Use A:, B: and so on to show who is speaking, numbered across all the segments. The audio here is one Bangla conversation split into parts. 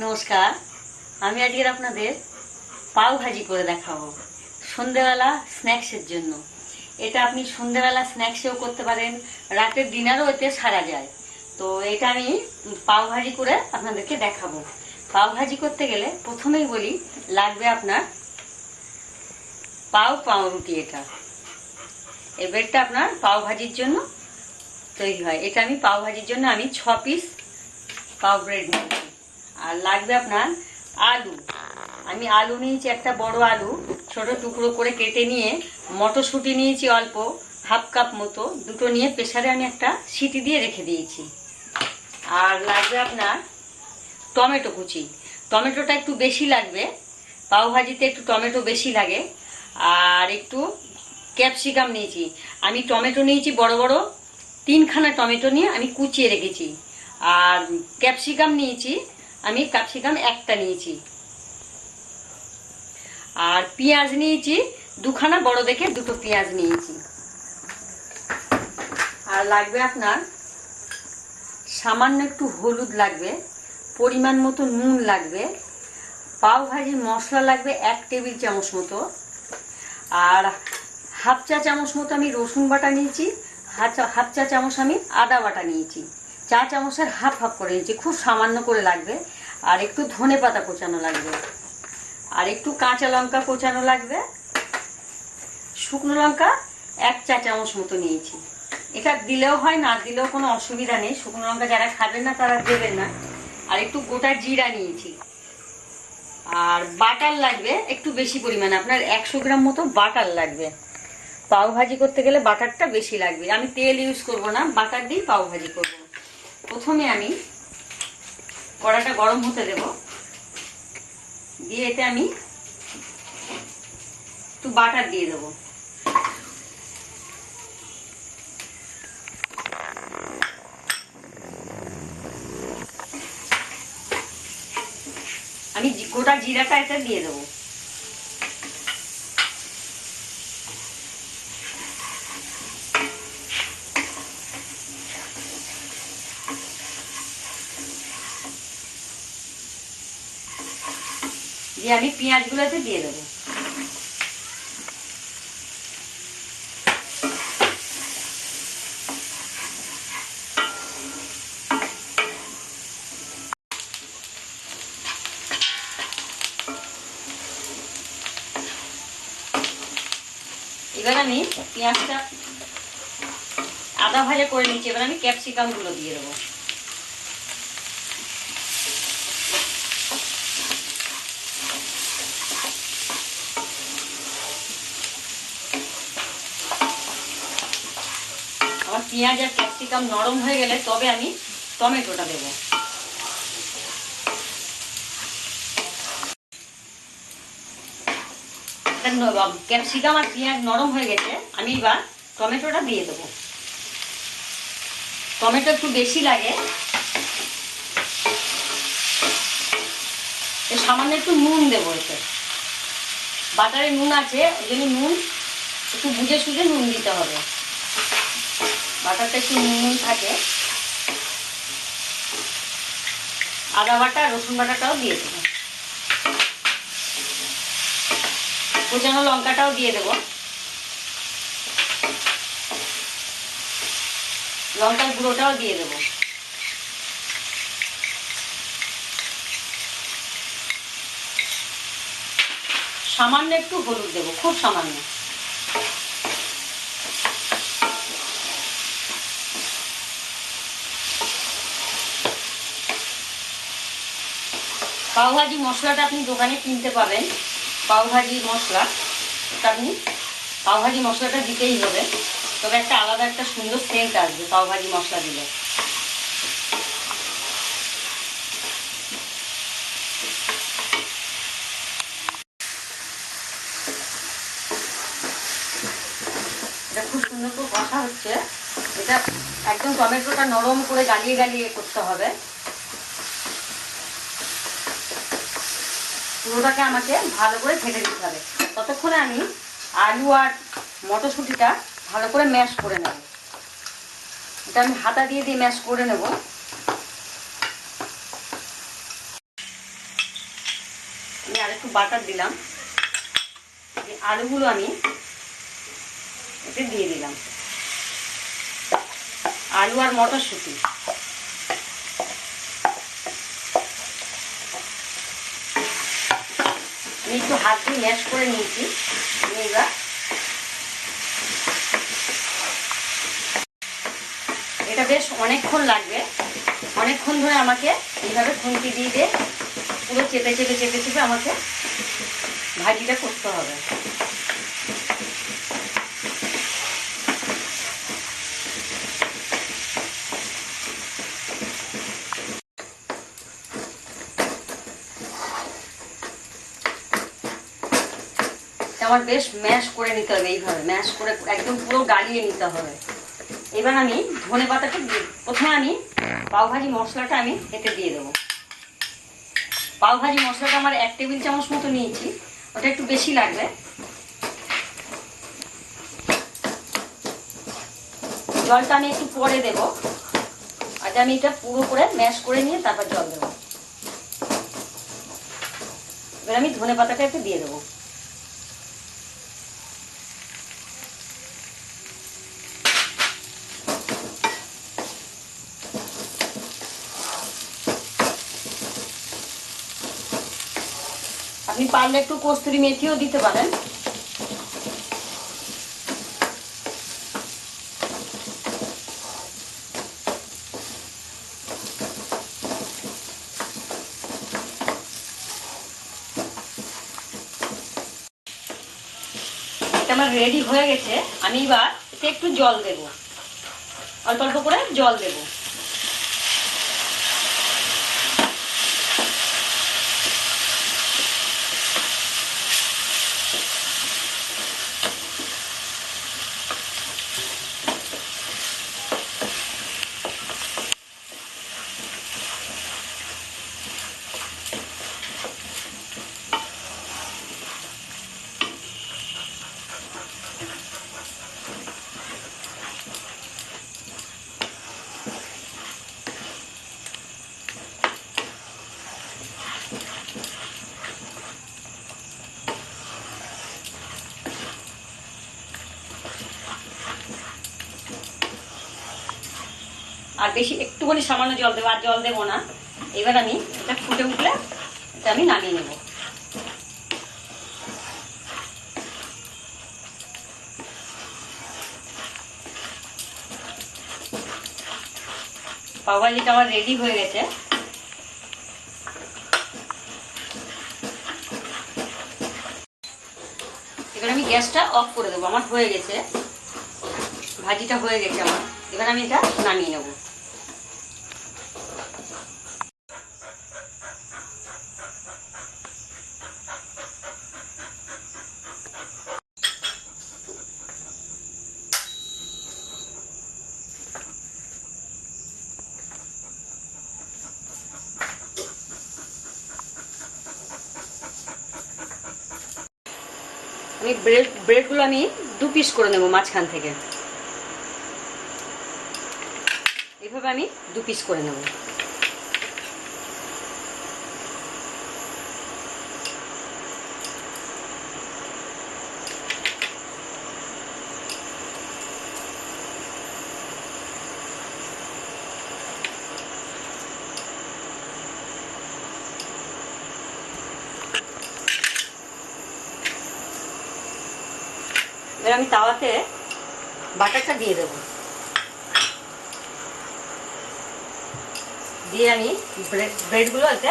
A: নমস্কার, আমি আজকের আপনাদের পাও ভাজি করে দেখাবো সন্ধেবেলা স্ন্যাক্সের জন্য। এটা আপনি সন্ধেবেলা স্ন্যাক্সেও করতে পারেন, রাতের ডিনারও এতে সারা যায়। তো এটা আমি পাও ভাজি করে আপনাদেরকে দেখাবো। পাও ভাজি করতে গেলে প্রথমেই বলি, লাগবে আপনার পাও পাউরুটি এটা। এই ব্রেডটা আপনার পাও ভাজির জন্য তৈরি হয়। এটা আমি পাও ভাজির জন্য আমি ছ পিস পাও ব্রেড নিয়েছি। আর লাগবে আপনার আলু। আমি আলু নিয়েছি, একটা বড় আলু, ছোট টুকরো করে কেটে নিয়ে মটরশুঁটি নিয়েছি অল্প, হাফ কাপ মতো, দুটো নিয়ে প্রেসারে আমি একটা সিটি দিয়ে রেখে দিয়েছি। আর লাগবে আপনার টমেটো কুচি। টমেটোটা একটু বেশি লাগবে, পাও ভাজিতে একটু টমেটো বেশি লাগে। আর একটু ক্যাপসিকাম নিয়েছি। আমি টমেটো নিয়েছি বড় বড়, তিনখানা টমেটো নিয়ে আমি কুচিয়ে রেখেছি। আর ক্যাপসিকাম নিয়েছি আমি ক্যাপসিকাম একটা নিয়েছি। আর পেঁয়াজ নিয়েছি, দুখানা বড় দেখে দুটো পেঁয়াজ নিয়েছি। আর লাগবে আপনার, সামান্য একটু হলুদ লাগবে, পরিমাণ মতো নুন লাগবে, পাও ভাজির মশলা লাগবে এক টেবিল চামচ মতো। আর হাফ চা চামচ মতো আমি রসুন বাটা নিয়েছি, হাফ চা চামচ আমি আদা বাটা নিয়েছি। চা চামচের হাফ হাফ করে নিয়েছি খুব সামান্য করে লাগবে, আর একটু ধনে পাতা কোচানো লাগবে, আর একটু কাঁচা লঙ্কা কোচানো লাগবে। শুকনো লঙ্কা এক চা চামচ মতো নিয়েছি। এটা দিলেও হয়, না দিলেও কোনো অসুবিধা নেই। শুকনো লঙ্কা যারা খাবেন না, তারা দেবেন না। আর একটু গোটা জিরা নিয়েছি। আর বাটার লাগবে, একটু বেশি পরিমাণে। আপনার একশো গ্রাম মতো বাটার লাগবে। পাও ভাজি করতে গেলে বাটারটা বেশি লাগবে। আমি তেল ইউজ করব না, বাটার দিয়েই পাও ভাজি করব। প্রথমে আমি কড়াটা গরম হতে দেব। দিয়ে এতে আমি একটু বাটার দিয়ে দেবো। আমি গোটা জিরাটা এটা দিয়ে দেবো। দিয়ে আমি পেঁয়াজগুলোতে দিয়ে দেবো। এবার আমি পেঁয়াজটা আদা ভাজা করে নিচ্ছি এবার আমি ক্যাপসিকামগুলো দিয়ে দেবো। আমার পেঁয়াজ আর ক্যাপসিকাম নরম হয়ে গেলে তবে আমি টমেটোটা দেবো। ক্যাপসিকাম আর পেঁয়াজ নরম হয়ে গেছে, আমি এবার টমেটোটা দিয়ে দেবো। টমেটো একটু বেশি লাগে। সামান্য একটু নুন দেবো এতে। বাটারে নুন আছে, ওই জন্য নুন একটু বুঝে সুঝে নুন দিতে হবে। বাটারটা একটু নুন থাকে। আদা বাটা, রসুন বাটাটাও দিয়ে দেবো। কোচানো লঙ্কাটাও দিয়ে দেবো। লঙ্কার গুঁড়োটাও দিয়ে দেবো। সামান্য একটু হলুদ দেবো, খুব সামান্য। পাওভাজি মশলাটা আপনি দোকানে কিনতে পাবেন। পাওভাজি মশলা। আপনি পাওভাজি মশলাটা দিতেই হবে। তবে একটা আলাদা একটা সুন্দর সেন্ট আসবে পাওভাজি মশলা দিলে। এটা খুব সুন্দর করে কষা হচ্ছে। এটা একদম টমেটোটা নরম করে গালিয়ে গালিয়ে করতে হবে। পুরোটাকে আমাকে ভালো করে ঘেটে দিতে হবে। ততক্ষণে আমি আলু আর মটরশুঁটিটা ভালো করে ম্যাশ করে নেব। এটা আমি হাতা দিয়ে দিয়ে ম্যাশ করে নেব। আমি আর একটু বাটার দিলাম। আলুগুলো আমি এতে দিয়ে দিলাম। আলু আর মটরশুঁটি। আমি একটু হাত দিয়ে ম্যাশ করে নিয়েছি। এবার এটা বেশ অনেকক্ষণ লাগবে। অনেকক্ষণ ধরে আমাকে এইভাবে খুন্তি দিয়ে দিয়ে পুরো চেপে চেপে চেপে চেপে আমাকে ভাজিটা করতে হবে। আমার বেশ ম্যাশ করে নিতে হবে এইভাবে ম্যাশ করে একদম পুরো গালিয়ে নিতে হবে। এবার আমি ধনে দিয়ে, প্রথমে আমি পাওভাজি মশলাটা আমি এতে দিয়ে দেবো। পাওভাজি মশলাটা আমার এক টেবিল চামচ মতো নিয়েছি, ওটা একটু বেশি লাগবে। জলটা আমি একটু পরে দেব, আজ আমি এটা পুরো করে ম্যাশ করে নিয়ে তারপর জল দেবো। এবার আমি ধনে পাতাটা একটু দিয়ে দেবো। পারলে একটু কস্তুরি মেথিও দিতে পারেন। এটা আমার রেডি হয়ে গেছে। আমি এবার একটু জল দেব। অল্প অল্প করে জল দেবো। আর বেশি একটুখানি সামান্য জল দেবো, আর জল দেবো না। এবার আমি এটা ফুটে উঠলে এটা আমি নামিয়ে নেব। পাওভাজিটা আমার রেডি হয়ে গেছে। এবার আমি গ্যাসটা অফ করে দেবো, আমার হয়ে গেছে। ভাজিটা হয়ে গেছে আমার। এবার আমি এটা নামিয়ে নেব। আমি ব্রেড ব্রেডগুলো আমি দু পিস করে নেব মাঝখান থেকে। এভাবে আমি দু পিস করে নেব। এবার আমি তাওয়াতে বাটারটা দিয়ে দেবো। দিয়ে আমি ব্রেড ব্রেডগুলো এতে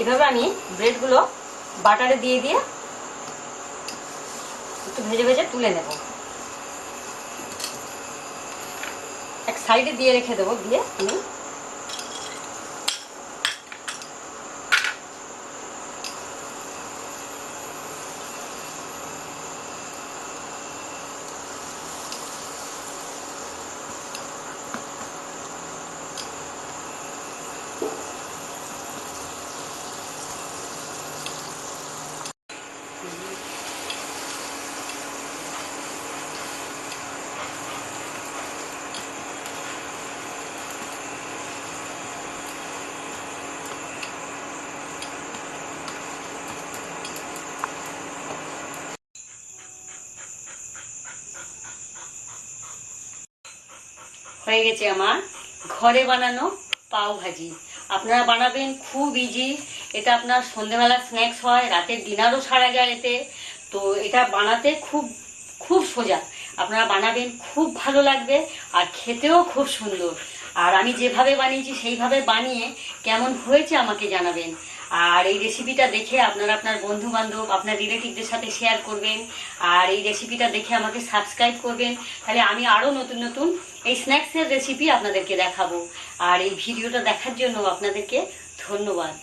A: এভাবে আমি ব্রেডগুলো বাটারে দিয়ে দিয়ে একটু ভেজে ভেজে তুলে নেব। এক সাইডে দিয়ে রেখে দেবো, দিয়ে আমি হয়ে গেছে আমার ঘরে বানানো পাও ভাজি আপনারা বানাবেন খুব ইজি এটা আপনার সন্ধেবেলা স্ন্যাক্স হয়, রাতের ডিনারও সারা যায় এতে। তো এটা বানাতে খুব খুব সোজা। আপনারা বানাবেন, খুব ভালো লাগবে আর খেতেও খুব সুন্দর। আর আমি যেভাবে বানিয়েছি সেইভাবে বানিয়ে কেমন হয়েছে আমাকে জানাবেন। আর এই রেসিপিটা দেখে আপনারা আপনার বন্ধু বান্ধব আপনার রিলেটিভদের সাথে শেয়ার করবেন। আর এই রেসিপিটা দেখে আমাকে সাবস্ক্রাইব করবেন। তাহলে আমি আরও নতুন নতুন এই স্ন্যাক্সের রেসিপি আপনাদেরকে দেখাবো। আর এই ভিডিওটা দেখার জন্য আপনাদেরকে ধন্যবাদ।